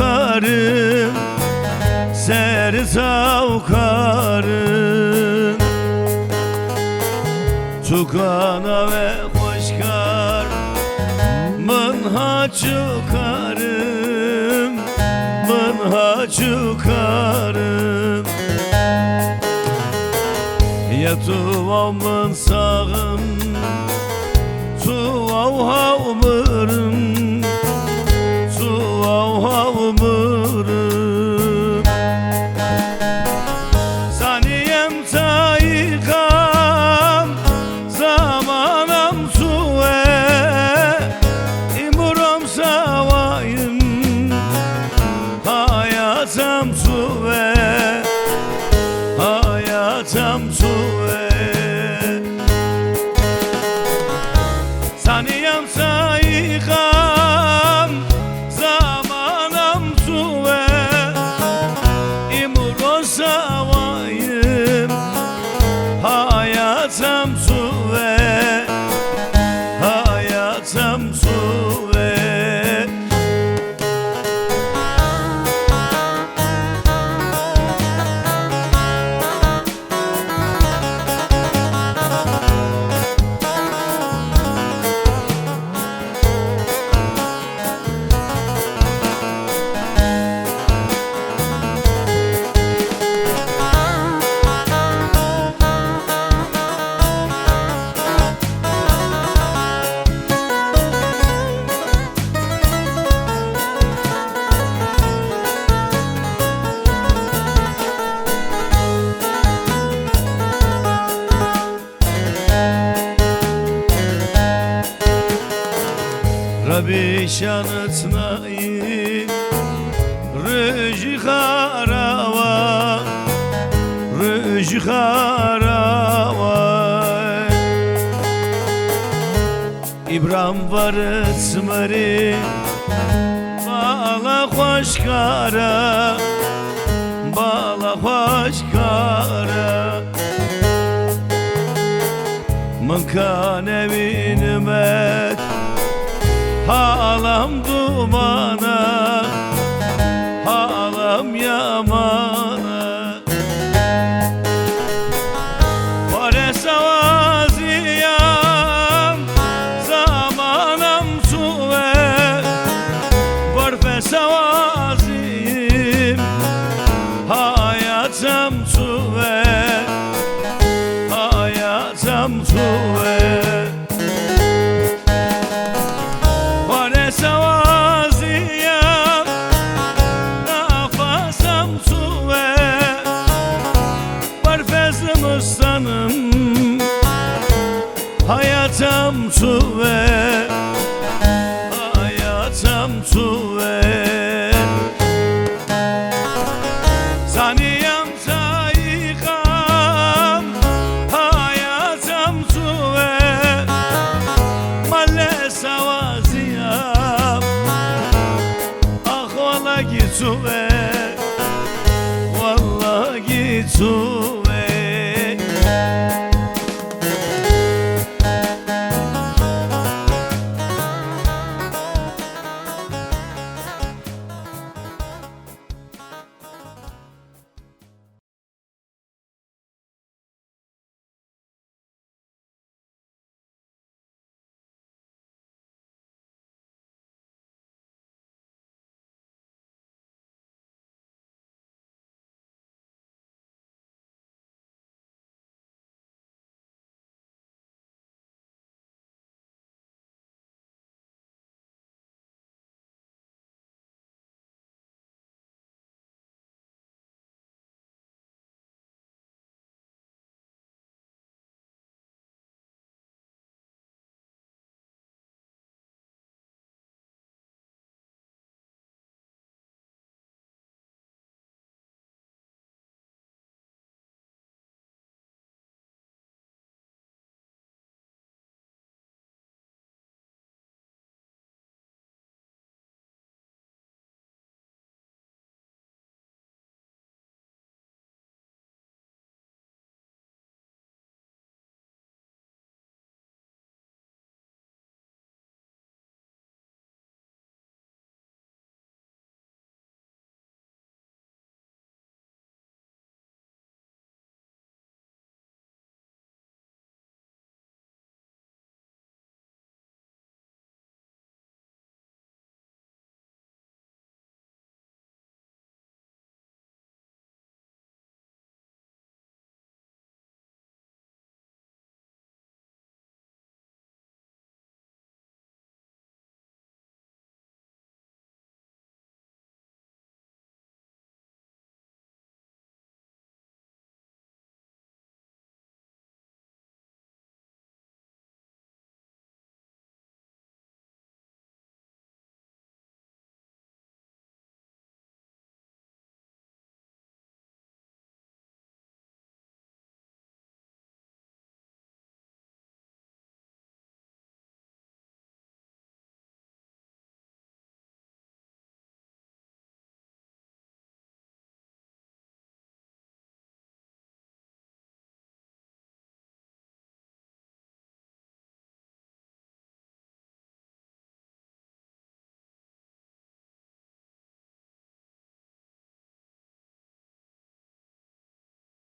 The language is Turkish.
karın Seri savkarın Tukana ve hoşkar Mınha çıkarım Mınha çıkarım Ya tuvamın sağım Tuvav havmırım Harava Rıcı harava İbrahim var ısmari Bala hoş kara Bala hoş kara Mınkan evinime Halam dumana Barfezim ustanım Hayatam suve. Hayatam suve